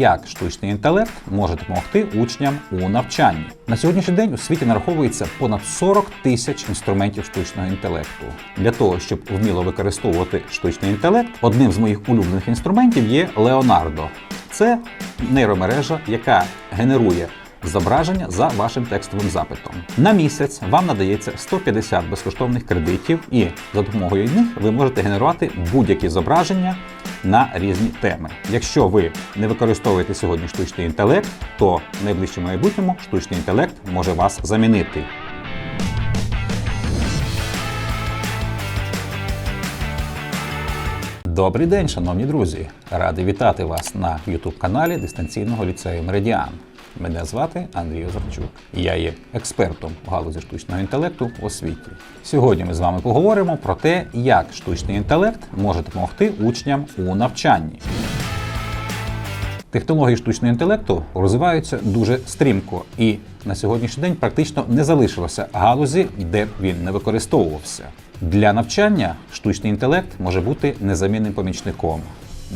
як штучний інтелект може допомогти учням у навчанні. На сьогоднішній день у світі нараховується понад 40 тисяч інструментів штучного інтелекту. Для того, щоб вміло використовувати штучний інтелект, одним з моїх улюблених інструментів є Леонардо. Це нейромережа, яка генерує зображення за вашим текстовим запитом. На місяць вам надається 150 безкоштовних кредитів, і за допомогою них ви можете генерувати будь-які зображення на різні теми. Якщо ви не використовуєте сьогодні штучний інтелект, то в найближчому майбутньому штучний інтелект може вас замінити. Добрий день, шановні друзі! Радий вітати вас на youtube каналі дистанційного ліцею Меридіан. Мене звати Андрій Озарчук. Я є експертом в галузі штучного інтелекту у освіті. Сьогодні ми з вами поговоримо про те, як штучний інтелект може допомогти учням у навчанні. Технології штучного інтелекту розвиваються дуже стрімко, і на сьогоднішній день практично не залишилося галузі, де б він не використовувався. Для навчання штучний інтелект може бути незамінним помічником.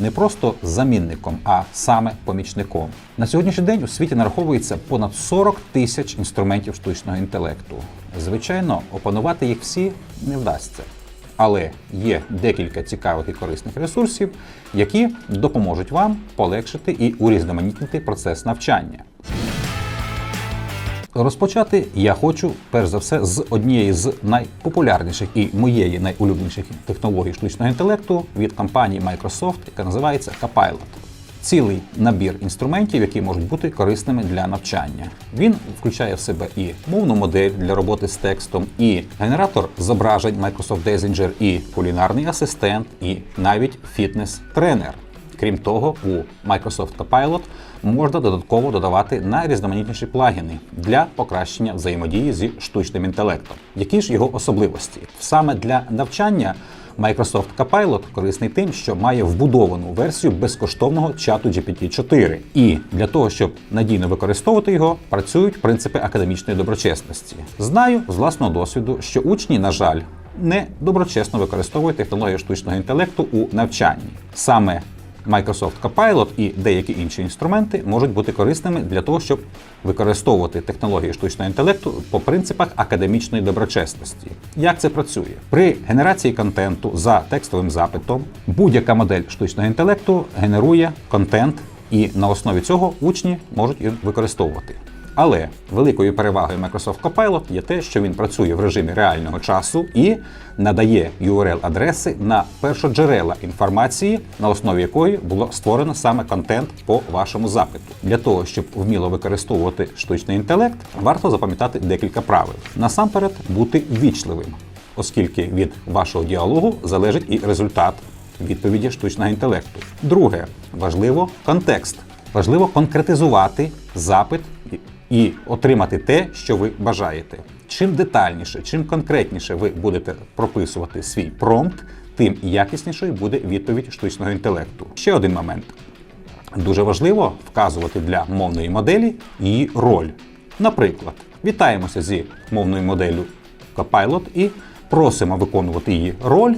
Не просто замінником, а саме помічником. На сьогоднішній день у світі нараховується понад 40 тисяч інструментів штучного інтелекту. Звичайно, опанувати їх всі не вдасться. Але є декілька цікавих і корисних ресурсів, які допоможуть вам полегшити і урізноманітнити процес навчання. Розпочати я хочу перш за все з однієї з найпопулярніших і моєї найулюбленіших технологій штучного інтелекту від компанії Microsoft, яка називається Copilot. Цілий набір інструментів, які можуть бути корисними для навчання. Він включає в себе і мовну модель для роботи з текстом, і генератор зображень Microsoft Designer, і кулінарний асистент, і навіть фітнес-тренер. Крім того, у Microsoft Copilot можна додатково додавати найрізноманітніші плагіни для покращення взаємодії зі штучним інтелектом. Які ж його особливості? Саме для навчання Microsoft Copilot корисний тим, що має вбудовану версію безкоштовного чату GPT-4. І для того, щоб надійно використовувати його, працюють принципи академічної доброчесності. Знаю з власного досвіду, що учні, на жаль, не доброчесно використовують технологію штучного інтелекту у навчанні. Саме Microsoft Copilot і деякі інші інструменти можуть бути корисними для того, щоб використовувати технології штучного інтелекту по принципах академічної доброчесності. Як це працює? При генерації контенту за текстовим запитом будь-яка модель штучного інтелекту генерує контент, і на основі цього учні можуть використовувати. Але великою перевагою Microsoft Copilot є те, що він працює в режимі реального часу і надає URL-адреси на першоджерела інформації, на основі якої було створено саме контент по вашому запиту. Для того, щоб вміло використовувати штучний інтелект, варто запам'ятати декілька правил. Насамперед, бути ввічливим, оскільки від вашого діалогу залежить і результат відповіді штучного інтелекту. Друге, важливо контекст. Важливо конкретизувати запит і отримати те, що ви бажаєте. Чим детальніше, чим конкретніше ви будете прописувати свій промпт, тим якіснішою буде відповідь штучного інтелекту. Ще один момент. Дуже важливо вказувати для мовної моделі її роль. Наприклад, вітаємося зі мовною моделлю Copilot і просимо виконувати її роль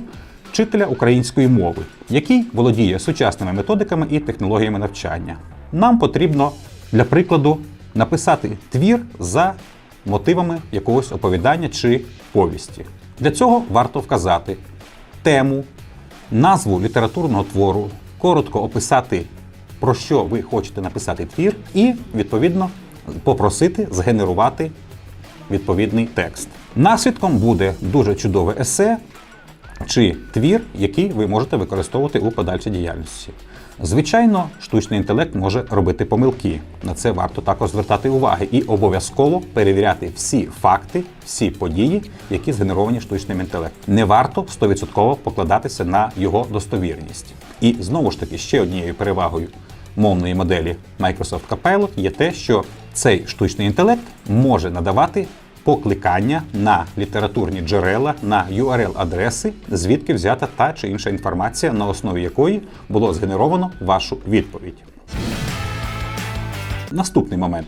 вчителя української мови, який володіє сучасними методиками і технологіями навчання. Нам потрібно для прикладу написати твір за мотивами якогось оповідання чи повісті. Для цього варто вказати тему, назву літературного твору, коротко описати, про що ви хочете написати твір, і, відповідно, попросити згенерувати відповідний текст. Наслідком буде дуже чудове есе чи твір, який ви можете використовувати у подальшій діяльності. Звичайно, штучний інтелект може робити помилки. На це варто також звертати уваги і обов'язково перевіряти всі факти, всі події, які згенеровані штучним інтелектом. Не варто 100% покладатися на його достовірність. І знову ж таки, ще однією перевагою мовної моделі Microsoft Copilot є те, що цей штучний інтелект може надавати покликання на літературні джерела, на URL-адреси, звідки взята та чи інша інформація, на основі якої було згенеровано вашу відповідь. Наступний момент.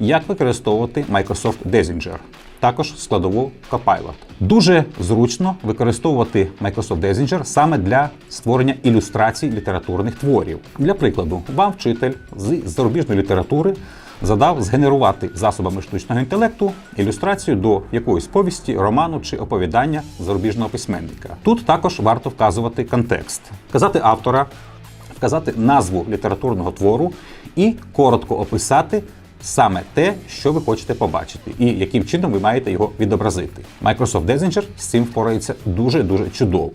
Як використовувати Microsoft Designer? також складову Copilot. Дуже зручно використовувати Microsoft Designer саме для створення ілюстрацій літературних творів. Для прикладу, вам вчитель з зарубіжної літератури задав згенерувати засобами штучного інтелекту ілюстрацію до якоїсь повісті, роману чи оповідання зарубіжного письменника. Тут також варто вказувати контекст, вказати автора, вказати назву літературного твору і коротко описати саме те, що ви хочете побачити, і яким чином ви маєте його відобразити. Microsoft Designer з цим впорається дуже дуже чудово.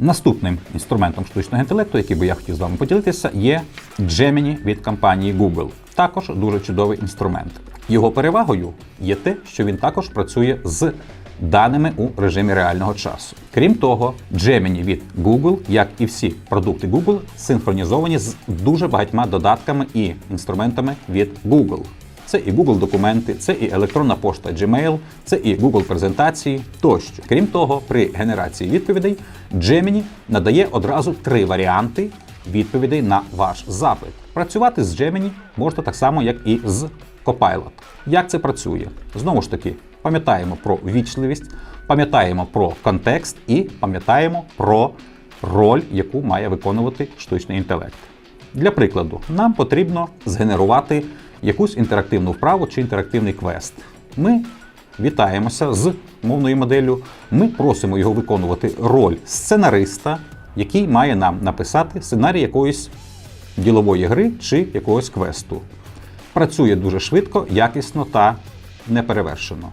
Наступним інструментом штучного інтелекту, який би я хотів з вами поділитися, є Gemini від компанії Google. Також дуже чудовий інструмент. Його перевагою є те, що він також працює з даними у режимі реального часу. Крім того, Gemini від Google, як і всі продукти Google, синхронізовані з дуже багатьма додатками і інструментами від Google. Це і Google документи, це і електронна пошта Gmail, це і Google презентації тощо. Крім того, при генерації відповідей Gemini надає одразу три варіанти відповідей на ваш запит. Працювати з Gemini можна так само, як і з Copilot. Як це працює? Знову ж таки, пам'ятаємо про вічливість, пам'ятаємо про контекст і пам'ятаємо про роль, яку має виконувати штучний інтелект. Для прикладу, нам потрібно згенерувати якусь інтерактивну вправу чи інтерактивний квест. Ми вітаємося з мовною моделлю. Ми просимо його виконувати роль сценариста, який має нам написати сценарій якоїсь ділової гри чи якогось квесту. Працює дуже швидко, якісно та неперевершено.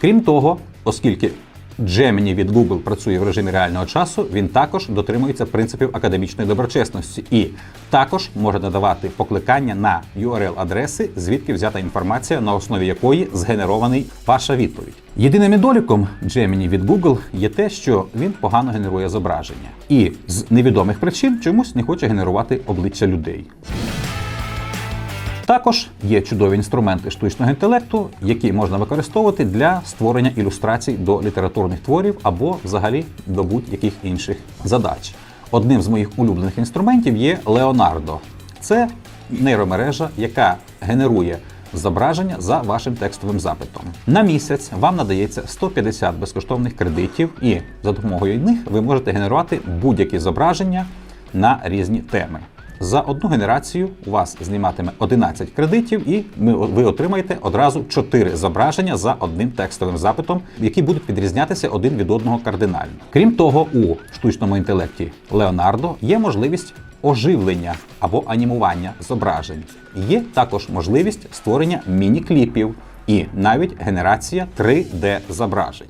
Крім того, оскільки Gemini від Google працює в режимі реального часу, він також дотримується принципів академічної доброчесності і також може надавати покликання на URL-адреси, звідки взята інформація, на основі якої згенерований ваша відповідь. Єдиним недоліком Gemini від Google є те, що він погано генерує зображення, і з невідомих причин чомусь не хоче генерувати обличчя людей. Також є чудові інструменти штучного інтелекту, які можна використовувати для створення ілюстрацій до літературних творів або взагалі до будь-яких інших задач. Одним з моїх улюблених інструментів є Leonardo. Це нейромережа, яка генерує зображення за вашим текстовим запитом. На місяць вам надається 150 безкоштовних кредитів, і за допомогою них ви можете генерувати будь-які зображення на різні теми. За одну генерацію у вас зніматиме 11 кредитів, і ми- ви отримаєте одразу 4 зображення за одним текстовим запитом, які будуть відрізнятися один від одного кардинально. Крім того, у штучному інтелекті Leonardo є можливість оживлення або анімування зображень. Є також можливість створення міні-кліпів і навіть генерація 3D зображень.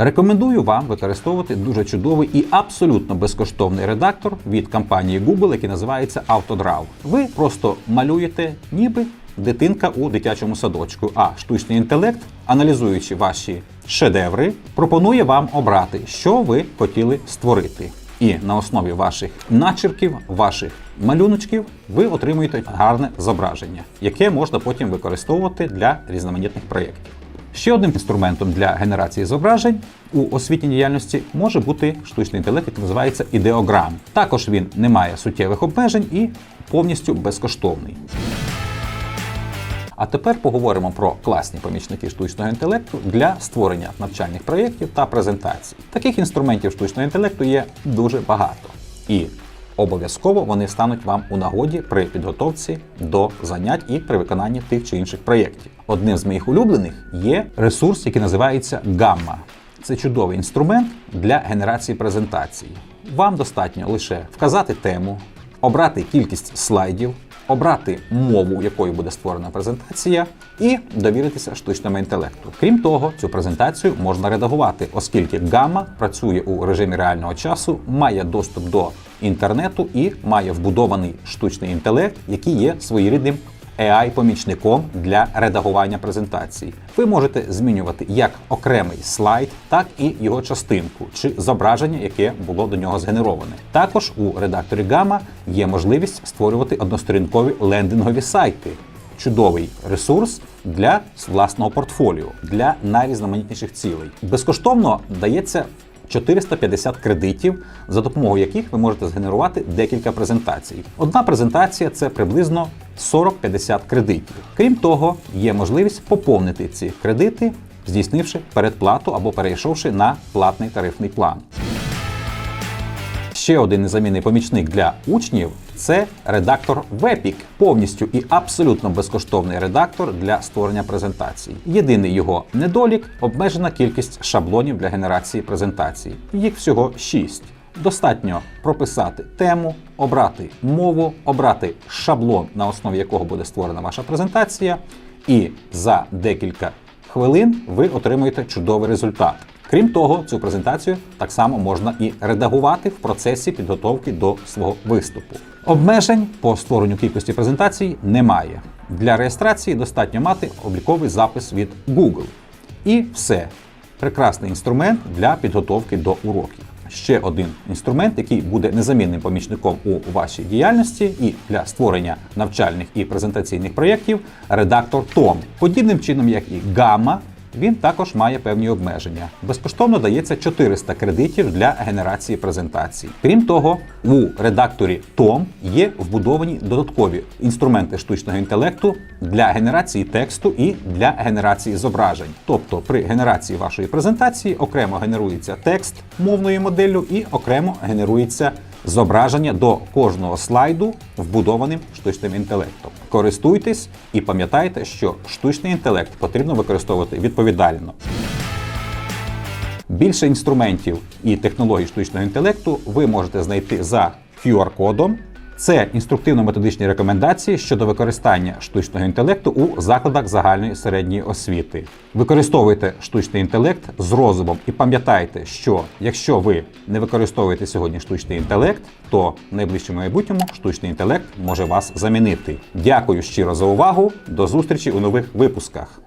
Рекомендую вам використовувати дуже чудовий і абсолютно безкоштовний редактор від компанії Google, який називається AutoDraw. Ви просто малюєте, ніби дитинка у дитячому садочку. А штучний інтелект, аналізуючи ваші шедеври, пропонує вам обрати, що ви хотіли створити. І на основі ваших начерків, ваших малюночків, ви отримуєте гарне зображення, яке можна потім використовувати для різноманітних проєктів. Ще одним інструментом для генерації зображень у освітній діяльності може бути штучний інтелект, який називається ідеограм. Також він не має суттєвих обмежень і повністю безкоштовний. А тепер поговоримо про класні помічники штучного інтелекту для створення навчальних проєктів та презентацій. Таких інструментів штучного інтелекту є дуже багато. І обов'язково вони стануть вам у нагоді при підготовці до занять і при виконанні тих чи інших проєктів. Одним з моїх улюблених є ресурс, який називається Гамма. Це чудовий інструмент для генерації презентації. Вам достатньо лише вказати тему, обрати кількість слайдів, обрати мову, якою буде створена презентація, і довіритися штучному інтелекту. Крім того, цю презентацію можна редагувати, оскільки гамма працює у режимі реального часу, має доступ до інтернету і має вбудований штучний інтелект, який є своєрідним AI-помічником для редагування презентацій. Ви можете змінювати як окремий слайд, так і його частинку чи зображення, яке було до нього згенероване. Також у редакторі Gamma є можливість створювати односторінкові лендингові сайти. Чудовий ресурс для власного портфоліо для найрізноманітніших цілей. Безкоштовно дається 450 кредитів, за допомогою яких ви можете згенерувати декілька презентацій. Одна презентація це приблизно 40-50 кредитів. Крім того, є можливість поповнити ці кредити, здійснивши передплату або перейшовши на платний тарифний план. Ще один незамінний помічник для учнів це редактор Webpic, повністю і абсолютно безкоштовний редактор для створення презентацій. Єдиний його недолік обмежена кількість шаблонів для генерації презентацій. Їх всього 6. Достатньо прописати тему, обрати мову, обрати шаблон, на основі якого буде створена ваша презентація, і за декілька хвилин ви отримуєте чудовий результат. Крім того, цю презентацію так само можна і редагувати в процесі підготовки до свого виступу. Обмежень по створенню кількості презентацій немає. Для реєстрації достатньо мати обліковий запис від Google. І все. Прекрасний інструмент для підготовки до уроків. Ще один інструмент, який буде незамінним помічником у вашій діяльності і для створення навчальних і презентаційних проєктів редактор Tom. Подібним чином, як і Gamma, він також має певні обмеження. Безкоштовно дається 400 кредитів для генерації презентацій. Крім того, у редакторі Tom є вбудовані додаткові інструменти штучного інтелекту для генерації тексту і для генерації зображень. Тобто, при генерації вашої презентації окремо генерується текст мовною моделлю і окремо генерується зображення до кожного слайду вбудованим штучним інтелектом. Користуйтесь і пам'ятайте, що штучний інтелект потрібно використовувати відповідально. Більше інструментів і технологій штучного інтелекту ви можете знайти за QR-кодом. Це інструктивно-методичні рекомендації щодо використання штучного інтелекту у закладах загальної середньої освіти. Використовуйте штучний інтелект з розумом і пам'ятайте, що якщо ви не використовуєте сьогодні штучний інтелект, то в найближчому майбутньому штучний інтелект може вас замінити. Дякую щиро за увагу. До зустрічі у нових випусках.